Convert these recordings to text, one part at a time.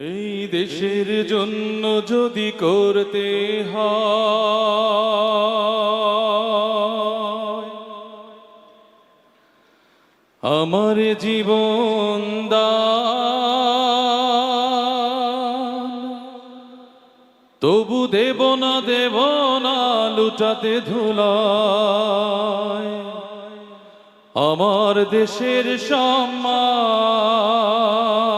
এই দেশের জন্য যদি করতে আমার জীবন তবু দেব না দেব না, লুটাতে ধুলায়। আমার দেশের সম্মান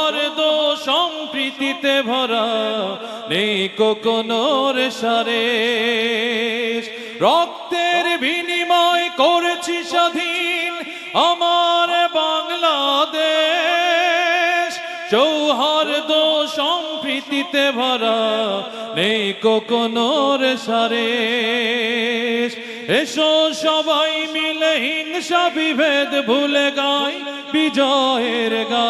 সৌহার্দ সম্প্রীতিতে ভরা নেই কোকনোর সারে রক্তের বিনিময় করেছি স্বাধীন আমার বাংলাদেশ। সৌহার্দ সম্প্রীতিতে ভরা নেই কোকনোর সারে এসো সবাই মিলে হিংসা বিভেদ ভুলে গাই বিজয়ের গান।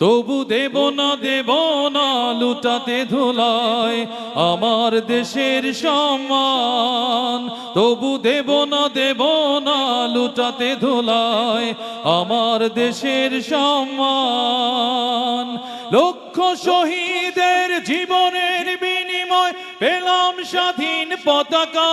তবু দেব না দেব না, লুটাতে ধুলায় আমার দেশের সম্মান। তবু দেব না দেব না, লুটাতে ধুলায় আমার দেশের সম্মান। লক্ষ শহীদের জীবনের বিনিময় পেলাম স্বাধীন পতাকা।